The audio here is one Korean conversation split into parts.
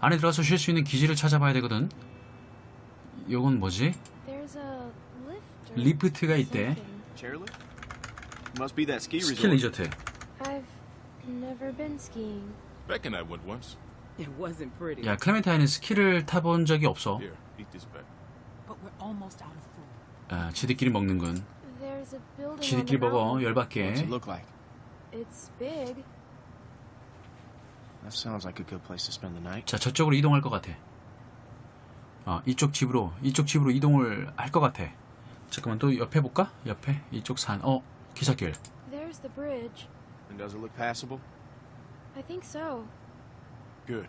안에 들어가서 쉴 수 있는 기지를 찾아봐야 되거든. 요건 뭐지? 리프트가 있대. resort. 리조트. 야, 클레멘타인은 스키를 타본 적이 없어. 아, 지들끼리 먹는군. 지들끼리 먹어. 열받게. What's it look like? It's big. That sounds like a good place to spend the night. 자, 저쪽으로 이동할 것 같아. 아, 이쪽 집으로, 이쪽 집으로 이동을 할 것 같아. 잠깐만, 또 옆에 볼까? 옆에? 이쪽 산. 어, 기찻길. There's the bridge. And does it look passable? I think so. Good.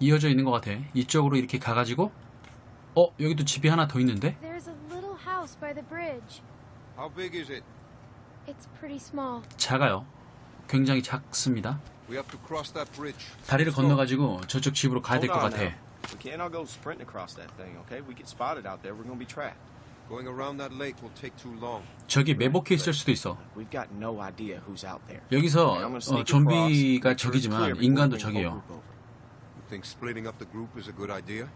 이어져 있는 것 같아. 이쪽으로 이렇게 가가지고, 어, 여기도 집이 하나 더 있는데? There's a little house by the bridge. How big is it? It's pretty small. 작아요. 굉장히 작습니다. We have to cross that bridge. 다리를 건너가지고 저쪽 집으로 가야 될 것 같아. We can't all go sprinting across that thing, okay? We get spotted out there, we're gonna be trapped. Going around that lake will take too long. 저기 매복해 있을 수도 있어. We've got no idea who's out there. 여기서 어, 좀비가 적이지만 인간도 적이에요. You think splitting up the group is a good idea?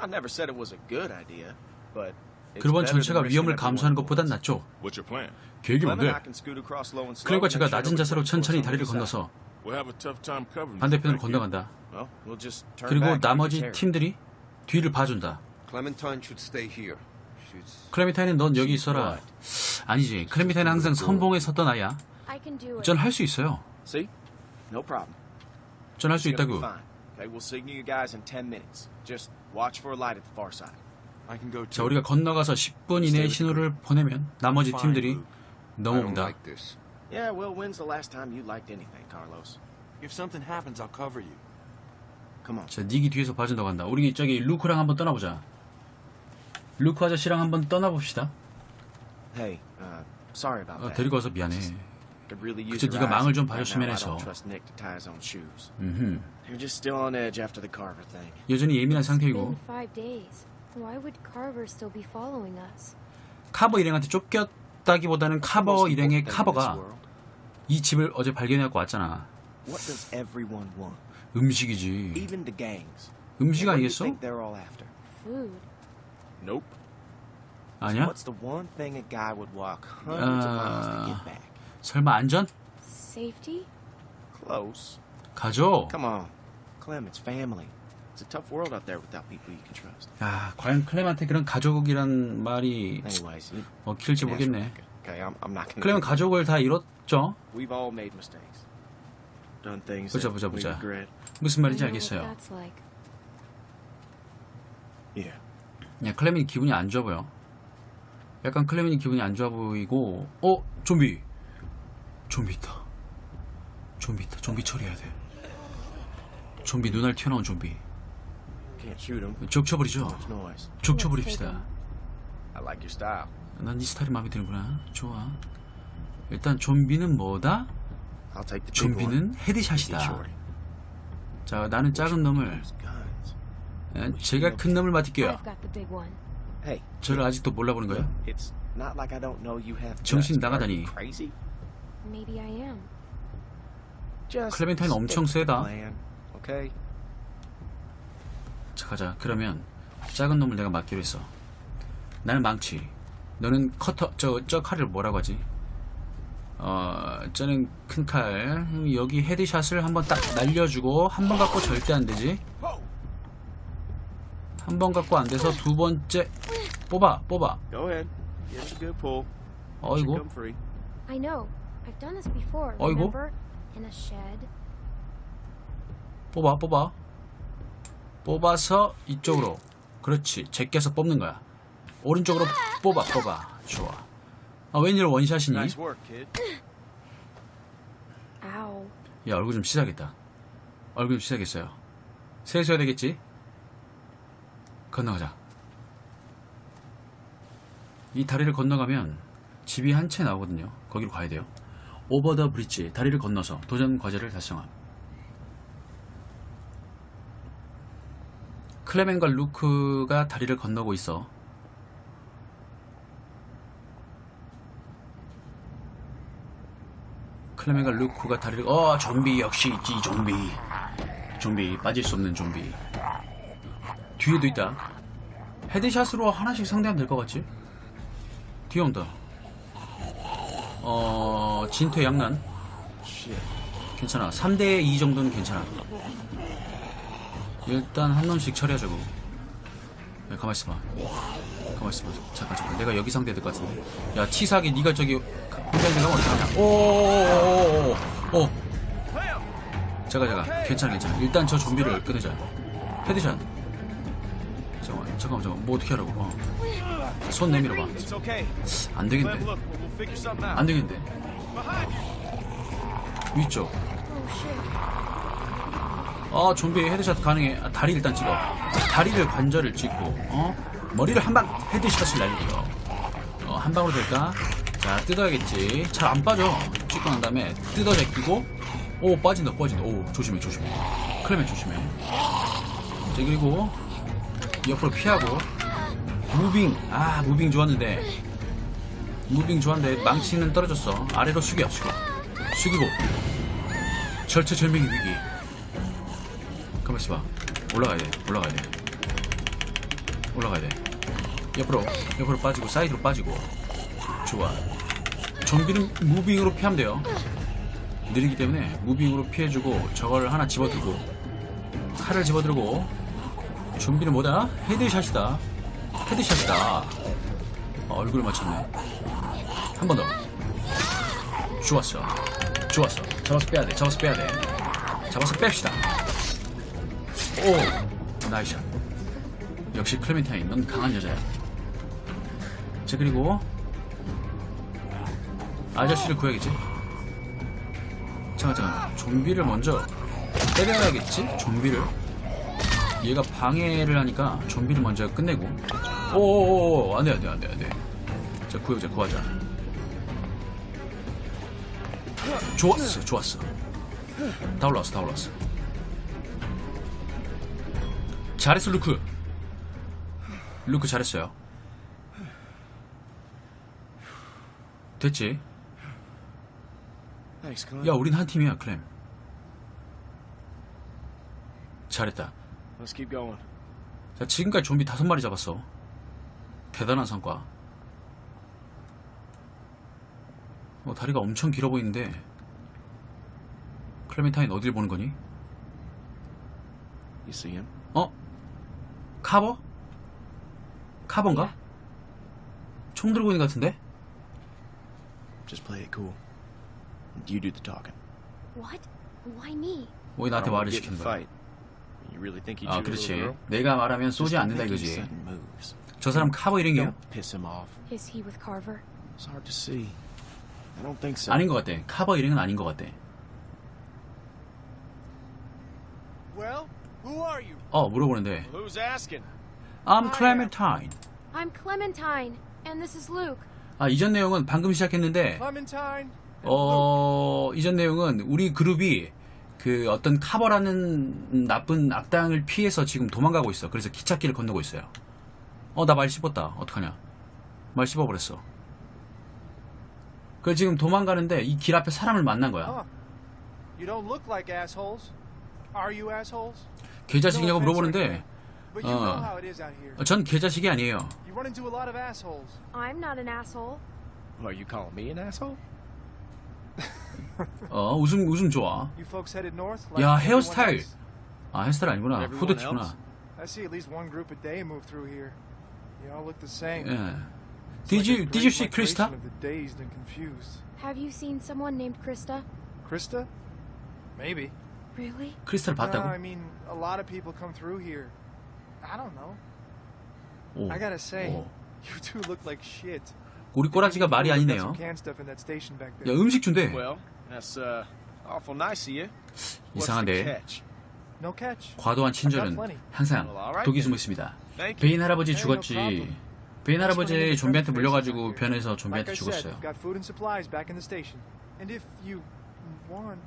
I never said it was a good idea, but better 전체가 위험을 감수하는 것보단. 낫죠. What's your plan? 계획이 뭔데? I can scoot across low and slow 그러니까 and 제가 낮은 자세로 천천히 다리를. 건너서 We'll have a tough time covering. 반대편으로. 건너간다. Well, we'll just turn 그리고 나머지. 팀들이 뒤를 봐준다. 클레미타인은 넌 여기 있어라. 아니지. 클레미타인은 항상 선봉에 섰던 아이야. I can do it. 전할 수 있어요. 전 할 수 있다고. fine. Okay, we'll signal you guys in 10 minutes. Just watch for a light at the far side. I can go 자, 우리가 건너가서 10분 이내에 신호를 보내면 나머지 팀들이 넘어온다. Yeah, well, when's the last time you liked anything, Carlos? If something happens, I'll cover you. Come on. 자, 닉이 뒤에서 봐준다고 한다. 우리 저기 루크랑 한번 떠나보자. 루크 아저씨랑 한번 떠나봅시다. Hey, uh, sorry about 어, that. 데리고 와서 미안해. Your 네가 망을. 좀 봐줬으면 해서. 음흠. They're just still on edge after the Carver thing. 여전히 예민한 상태이고 five days. Why would Carver still be following us? 카버 일행한테 쫓겼 다기보다는 카버 일행의 카버가. 이 집을 어제 발견해갖고 왔잖아. What does everyone want? 음식이지. Even the gangs. 음식 What do you 아니겠어? think they're all after? Food. Nope. 아니야? What's the one thing a guy would walk hundreds of miles to Uh, get back? 설마 안전? Safety? Close. 가죠. Come on. Clem, it's family. It's a tough world out there without people you can trust. 야, 과연 클렘한테 그런 가족이란 말이 먹힐지 모르겠네. Rebecca, Okay, I'm, I'm not gonna. 클렘은 가족을 다 잃었죠. We've all made mistakes. Done things 보자, 보자, 보자. 무슨 말인지 알겠어요. that's like. Yeah. 야, 클레민이 기분이 안 좋아 보여. 약간 클레민이 기분이 안 좋아 보이고, 어? 좀비. 좀비 있다. 좀비 있다. 좀비 처리해야 돼. 좀비 눈알 튀어나온 좀비. Can't shoot him. 쭉 쳐버리죠. Much noise. 쭉 쳐버립시다. I like your style. 난이 스타일이 마음에 드는구나. 좋아. 일단 좀비는 뭐다? I'll take the big one. 좀비는 헤드샷이다. 자, 나는 작은 놈을, 제가 큰 놈을 맡을게요. I've got the big one. Hey, 저를 아직도 몰라보는 have. 정신 나가다니. 클레멘타인 엄청 세다. 자, 가자. 그러면 작은 놈을 내가 맡기로 했어. 나는 망치. 너는 커터, 저, 저 칼을 뭐라고 하지? 어, 저는 큰 칼. 여기 헤드샷을 한번 딱 날려주고, 한 번 갖고 절대 안 되지? 한 번 갖고 안 돼서 두 번째, 뽑아, 뽑아. 어이구, come free. I know. I've done this before. 어이구. Remember? In a shed. 뽑아, 뽑아. 뽑아서 이쪽으로. 그렇지. 제껴서 뽑는 거야. 오른쪽으로 뽑아, 뽑아. 좋아. 아, 웬일 원샷이니? 야 얼굴 좀 씻어야겠다 얼굴 좀 씻어야겠어요 세수해야 되겠지 건너가자 이 다리를 건너가면 집이 한 채 나오거든요 거기로 가야 돼요 오버 더 브릿지 다리를 건너서 도전 과제를 달성함 클레멘과 루크가 다리를 건너고 있어. 클레멘과 루크가 다리를 어 좀비 역시 있지 좀비. 좀비 빠질 수 없는 좀비. 뒤에도 있다. 헤드샷으로 하나씩 상대하면 될 것 같지? 뒤에 온다. 어 진퇴 양난. 괜찮아. 3대2 정도는 괜찮아 일단 한 놈씩 처리하자고. 야 가만 있어봐. 가만 있어봐. 잠깐 잠깐. 내가 여기 상대해야 될 것 같은데. 야 치사하게 네가 저기 있는 거 어떡하냐? 오오오오오 잠깐 잠깐. 괜찮아 괜찮아. 일단 저 좀비를 끊으자. 헤드샷. 잠깐만 잠깐만 잠깐만. 뭐 어떻게 하라고? 어. 손 내밀어봐. It's okay. 안 되겠네. Clem, look, we'll figure something out. 안 되겠네. 위쪽 아 좀비 헤드샷 가능해. 아, 다리 일단 찍어. 다리를 관절을 찍고 어? 머리를 한 방 헤드샷을 날리고요. 어, 한 방으로 될까? 자 뜯어야겠지. 잘 안 빠져. 찍고 난 다음에 뜯어 제끼고 오 빠진다 빠진다. 오 조심해 조심해. 클레멘 조심해. 자 그리고 옆으로 피하고. 무빙. 아 무빙 좋았는데. 무빙 좋았는데 망치는 떨어졌어. 아래로 숙여 숙여. 숙이고. 절체절명의 위기 가만 있어 봐. 올라가야 돼. 올라가야 돼. 올라가야 돼. 옆으로, 옆으로 빠지고, 사이드로 빠지고. 좋아. 좀비는 무빙으로 피하면 돼요. 느리기 때문에 무빙으로 피해주고, 저걸 하나 집어들고, 칼을 집어들고, 좀비는 뭐다? 헤드샷이다. 헤드샷이다. 아, 얼굴 맞췄네. 한 번 더. 좋았어. 좋았어. 잡아서 빼야 돼. 잡아서 빼야 돼. 잡아서 뺍시다. 오 나이샷 역시 클레멘타인 넌 강한 여자야. 자 그리고 아저씨를 구해야겠지? 잠깐 잠깐. 좀비를 먼저 때려야겠지? 좀비를? 얘가 방해를 하니까 좀비를 먼저 끝내고. 오오오 안 돼 안 돼 안 돼 안 돼. 자 구해보자 구하자. 좋았어 좋았어. 다 올라왔어 다 올라왔어 잘했어 루크 루크 잘했어요 됐지. 야 우린 한 팀이야 클램 잘했다. 자 지금까지 좀비 다섯 마리 잡았어 대단한 성과 어, 다리가 엄청 길어 보이는데 클레멘타인 어딜 보는 거니? You see him? 어? 카버? 카버인가? 총 들고 있는 것 같은데? Just play it cool. You do the talking. What? Why me? 왜 나한테 말을 시키는 거야? You really think 아 그렇지? 내가 말하면 쏘지 않는다 이거지. 저 사람 카버 off. Is he with Carver? It's hard to see. I don't think so. 아닌 것 같아 카버 일행은 아닌 것 같아 Well? 어 물어보는데 Who's asking? I'm Clementine I'm Clementine, and this is Luke. 아 이전 내용은 방금 시작했는데 Clementine. 어 이전 내용은 우리 그룹이 그 어떤 카버라는 나쁜 악당을 피해서 지금 도망가고 있어 그래서 기찻길을 건너고 있어요 어 나 말 씹었다 어떡하냐 말 씹어버렸어 그 지금 도망가는데 이 길 앞에 사람을 만난 거야 Huh. You don't look like assholes. Are you assholes? Offense, 물어보는데 Uh. 어, 전 개자식이 아니에요. I'm not an asshole. Are you calling me an asshole? 어 웃음 웃음 좋아? 야, 헤어스타일. 아 헤어스타일 아니구나 후드티구나 else? I see at least one group a day move through here. You all look the same. 예 Did you did you see Krista? Have you seen someone named Krista? Krista? Maybe. Really? 크리스탈 No, I 봤다고? mean, a lot of people come through here. I don't know. 오. I gotta say, 오. you two look like shit. 우리 꼬라지가 말이 Got 아니네요 some canned stuff in that station back 야 there. 음식 준대 Well, that's uh awful nice of you. What's the 이상한데 catch? No catch. 과도한 친절은 항상 독이 숨어 있습니다 Thank you. 베인 할아버지 죽었지. 베인 할아버지 좀비한테 물려가지고 변해서 Like 좀비한테 I said, 죽었어요 got food and supplies back in the station. And if you want,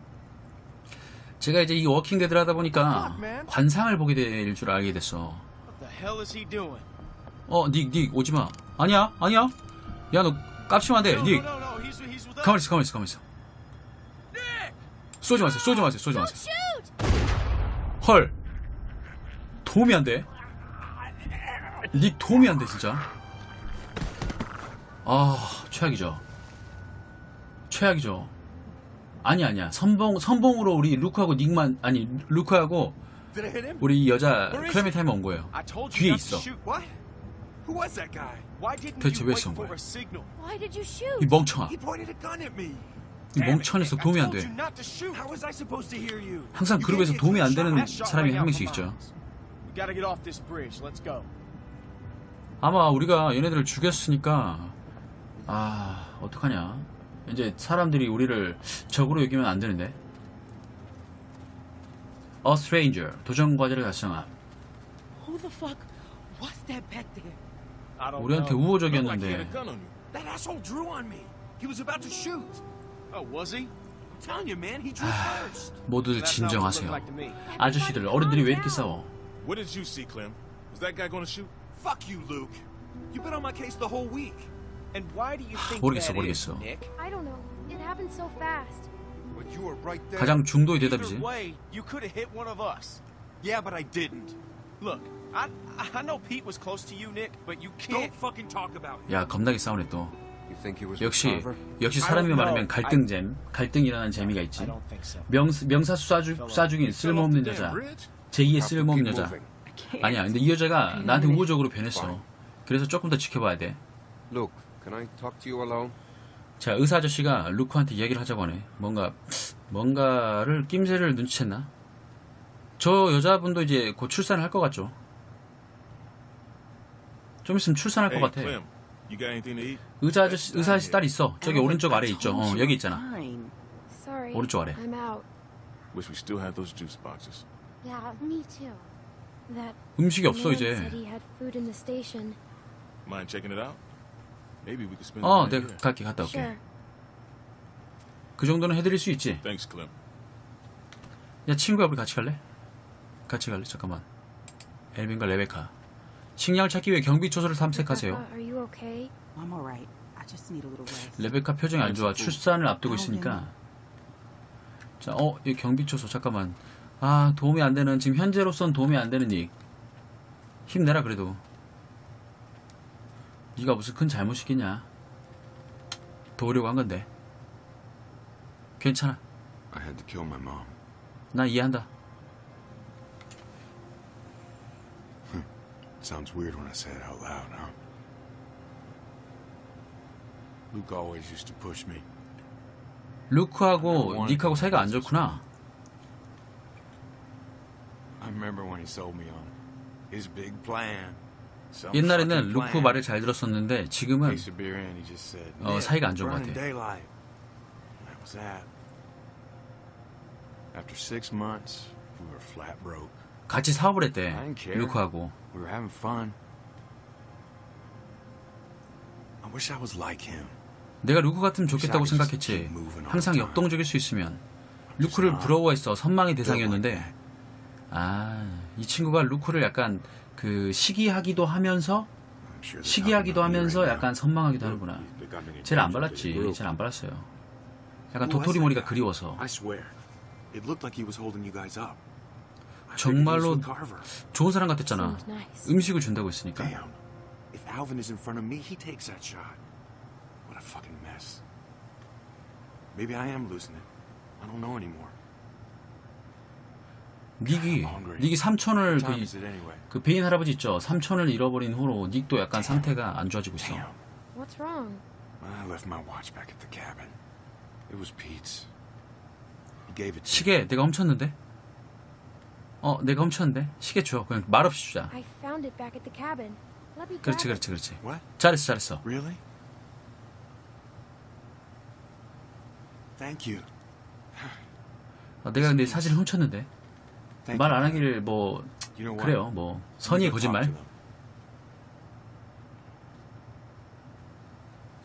제가 이제 이 워킹데드를 하다 보니까. 관상을 보게 될 줄 알게 됐어. Is he doing? 어닉 닉 오지 마. 아니야 아니야. 야 너 깝치면 안돼. No, 닉. 가만히 있어 가만히 있어 가만히 있어. 쏘지 마세요 쏘지 마세요 쏘지 마세요. 쏘지 마세요 헐. 도움이 안 돼. 닉 도움이 안 돼 진짜. 아 최악이죠. 최악이죠 아니 아니야 선봉 선봉으로 우리 루크하고 닉만 아니 루크하고? 우리 이 여자 is 클레멘타임이 온 거예요 I told 뒤에 있어. to shoot. What? Who was that guy? Why didn't 대체 you 왜 wait 쏜 for 거야? 이 멍청아. 이 녀석 도움이 안돼 hear you? 항상 그룹에서 도움이 안 되는 사람이 한 명씩 있죠. 아마 우리가 얘네들을 죽였으니까 아 어떡하냐 이제 사람들이 우리를 적으로 여기면 안 되는데 A stranger 도전 과제를 달성함 Who the fuck was that back there? I don't 우리한테 know. Looked like he had a 우호적이었는데 gun on you. That asshole drew on me. He was about to shoot. Oh, was he? I'm telling you, man. He drew first. 모두들 That's not what it 진정하세요 looked like to me. 아저씨들 어른들이 왜 이렇게 싸워 What did you see, Clem? Was that guy going to shoot? Fuck you, Luke. You've been on my case the whole week. And why do you think 모르겠어, that is, 모르겠어. Nick? I don't know. It happened so fast. But you were right there. 가장 중도의 대답이지 way, you could have hit one of us. Yeah, but I didn't. Look, I I know Pete was close to you, Nick, but you can't fucking talk about him. 야 겁나게 싸우네 또 You think he was 역시? 역시 사람이 많으면 갈등잼 갈등 일어나는 재미가 있지 I don't think so. 명, 명사수 쏴주, 쏴주긴 쓸모없는 Fell off the 여자 damn bridge? 제2의 Have to 쓸모없는 여자 moving. I can't. 아니야 근데 이 여자가 나한테. 우호적으로 변했어 그래서 조금 더 지켜봐야 돼 can I talk to you alone? 자, 의사 아저씨가 루크한테 이야기를 하자고 하네. 뭔가, 뭔가를, 낌새를 눈치챘나? 저 여자분도 이제 곧 출산을 할 것 같죠? 좀 있으면 출산할 것 같아. Clem, you got anything to eat? 의사 아저씨, 의사 아저씨 딸 있어. 저기 오른쪽 아래 있죠. 어, you 여기 I'm 있잖아. fine. Sorry. 오른쪽 아래. I'm out. Wish we still had those juice boxes. Yeah, me too. That 음식이 없어, man 이제. said he had food in the station. Mind checking it out? Maybe we could spend 어, the 내가 night here. 갈게, 갔다 올게. Sure. 그 정도는 해드릴 수 있지. Thanks, Clem. 야, 친구야, 우리 같이 갈래? 같이 갈래? 잠깐만. 엘빈과 레베카. 식량을 찾기 위해 경비 초소를 탐색하세요. Rebecca, are you okay? I'm alright. I just need a little rest. 레베카 표정이 안 좋아. 출산을 앞두고 있으니까. 자, 어, 이 경비 초소 잠깐만. 아, 도움이 안 되는 지금 현재로선 도움이 안 되는 일. 힘내라 그래도. 네가 무슨 큰 잘못이겠냐? 도우려고 한 건데. 괜찮아. I had to kill my mom. 나 이해한다. Sounds weird when I say it out loud, huh? Luke always used to push me. 루크하고 닉하고 사이가 안 좋구나. I remember when he sold me on his big plan. 옛날에는 루크 plan. 말을 잘 들었었는데 지금은 어, "Nick, 사이가 안 좋은 것 같아. 같이 사업을 했대. 루크하고. 내가 루크 같으면 좋겠다고 생각했지. 항상 역동적일 수 있으면. 루크를 부러워했어. 선망의 대상이었는데. 아, 이 친구가 루크를 약간 그 시기하기도 하면서 시기하기도 하면서 약간. 선망하기도 하는구나. 쟤는 안 발랐지. 쟤는 안 발랐어요. 약간 도토리 머리가? 그리워서. I swear, it looked like he was holding you guys up. I figured he was 정말로. 좋은 사람 같았잖아. 음식을 준다고 했으니까. Damn. If Alvin is in front of me, he takes that shot. What a fucking mess. Maybe I am losing it. I don't know anymore. 닉이 닉이 삼촌을 그? 그 베인 할아버지 있죠. 삼촌을 잃어버린 후로 닉도 약간 상태가 안 좋아지고 있어. What's wrong? I left my watch back at the cabin. It was Pete's. He gave it. 시계 내가 훔쳤는데? 어, 내가 훔쳤는데? 시계 줘. 그냥 말 없이 주자. I found it back at the cabin. Let me 그렇지. 그렇지, 그렇지. What? 잘했어, 잘했어. Really? Thank you. 어, 내가 근데 사실 훔쳤는데 말. 안 하길 뭐? 그래요. 뭐 talk 거짓말.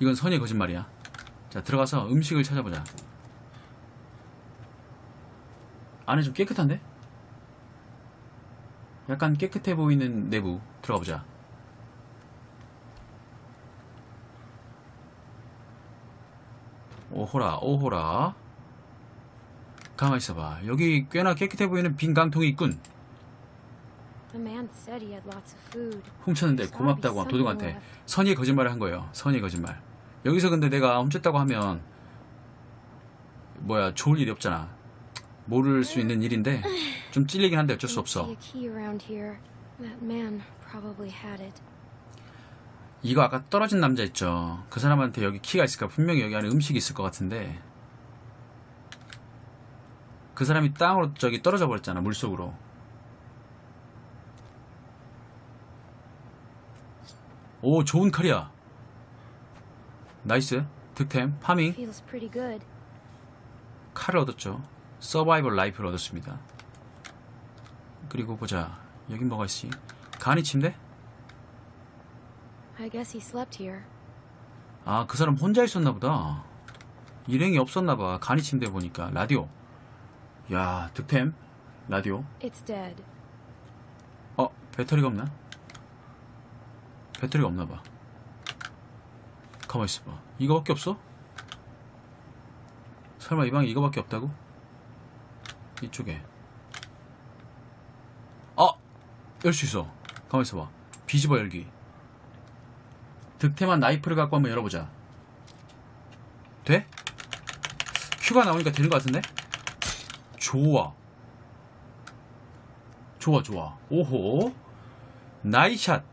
이건 선의의 거짓말이야. 자 들어가서 음식을 찾아보자. 안에 좀 깨끗한데? 약간 깨끗해 보이는 내부 들어가 보자. 오호라 오호라 가만 있어봐. 여기 꽤나 깨끗해 보이는 빈 강통이 있군. 훔쳤는데 고맙다고 한 도둑한테 선의의 거짓말을 한 거예요. 선의의 거짓말. 여기서 근데 내가 훔쳤다고 하면 뭐야 좋을 일이 없잖아. 모를 수 있는 일인데 좀 찔리긴 한데 어쩔 수 없어. 이거 아까 떨어진 남자 있죠. 그 사람한테 여기 키가 있을까? 분명히 여기 안에 음식이 있을 것 같은데 그 사람이 땅으로 저기 떨어져 버렸잖아 물속으로. 오 좋은 칼이야. 나이스 득템 파밍. 칼을 얻었죠. 서바이벌 라이프를 얻었습니다. 그리고 보자 여긴 뭐가 있지? 간이 침대? I guess he slept here. 아, 그 사람 혼자 있었나 보다. 일행이 없었나 봐. 간이 침대 보니까. 라디오. 야, 득템. 라디오. 어, 배터리가 없나? 배터리가 없나 봐. 가만 있어 봐. 이거밖에 없어? 설마 이 방에 이거밖에 없다고? 이쪽에. 아! 열 수 있어. 가만 있어 봐. 뒤집어 열기. 득템한 나이프를 갖고 한번 열어보자. 돼? 큐가 나오니까 되는 것 같은데? 좋아. 좋아, 좋아. 오호. 나이샷.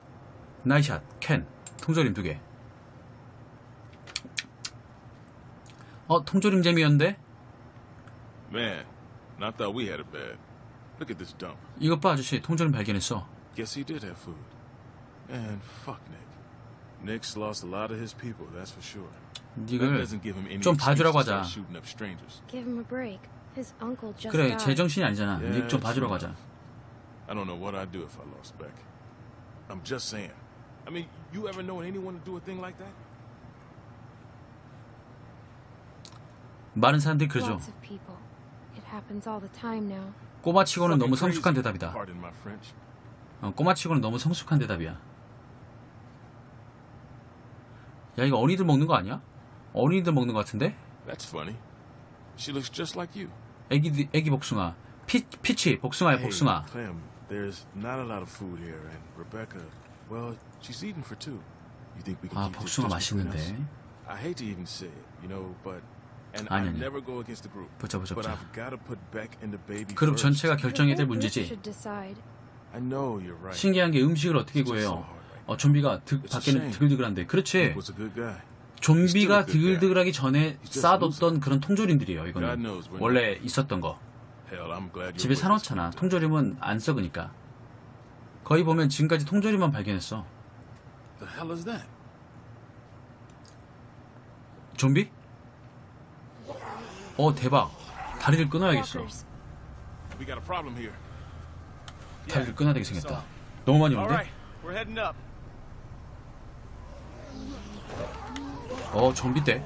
나이샷. 캔. 통조림 두 개. 어, 통조림 재미였는데? Man, and I thought we had it bad. Look at this dump. 이것 봐, 아저씨. 통조림 발견했어. Guess he did have food. Man, fuck Nick. Nick's lost a lot of his people, that's for sure. That 이걸 doesn't give him any 좀 excuse 봐주라고 to start 하자. shooting up strangers. Give him a break. 그래. 제정신이 아니잖아. Yeah, 닉좀 봐주러. 가자. I don't know what I'd do if I lost Beck. I'm just saying. I mean, you ever known anyone to do a thing like that? 많은 사람들이 그러죠. Lots of people. It happens all the time now. 꼬마치고는 너무 성숙한. 대답이다. Pardon my French. 어, 꼬마치고는 너무 성숙한 대답이야. 야, 이거 어린이들 먹는 거 아니야? 어린이들 먹는 거 같은데? That's funny. She looks just like you. 애기, 애기 복숭아. 피, 피치, 복숭아야, Hey, 복숭아. Clem, there's not a lot of food here, and Rebecca, well, she's eating for two. You think we can 아, keep this 복숭아 just between us? 맛있는데. I hate to even say it, you know, but and 아니, I 아니. never go against the group. 보자, 보자, but 보자. I've got to put Beck and the baby 그룹 first. 전체가 결정해야 될 문제지. I know you're right. 신기한 게 음식을 어떻게 구해요? 어, 좀비가 드, 밖에는 드글드글한데. 그렇지. Nick was a good guy. 좀비가 드글드글하기 전에 쌓아뒀던 그런 통조림들이에요, 이거는. 원래 있었던 거. Hell, I'm glad 집에 사놓잖아. 통조림은 안 썩으니까. 거의 보면 지금까지 통조림만 발견했어. The hell is that? 좀비? 어, 대박. 다리를 끊어야겠어. Walkers. We got a problem here. 다리를 끊어야 되게 생겼다. 너무 많이 오는데? right, we're heading up. 어, 좀비 때.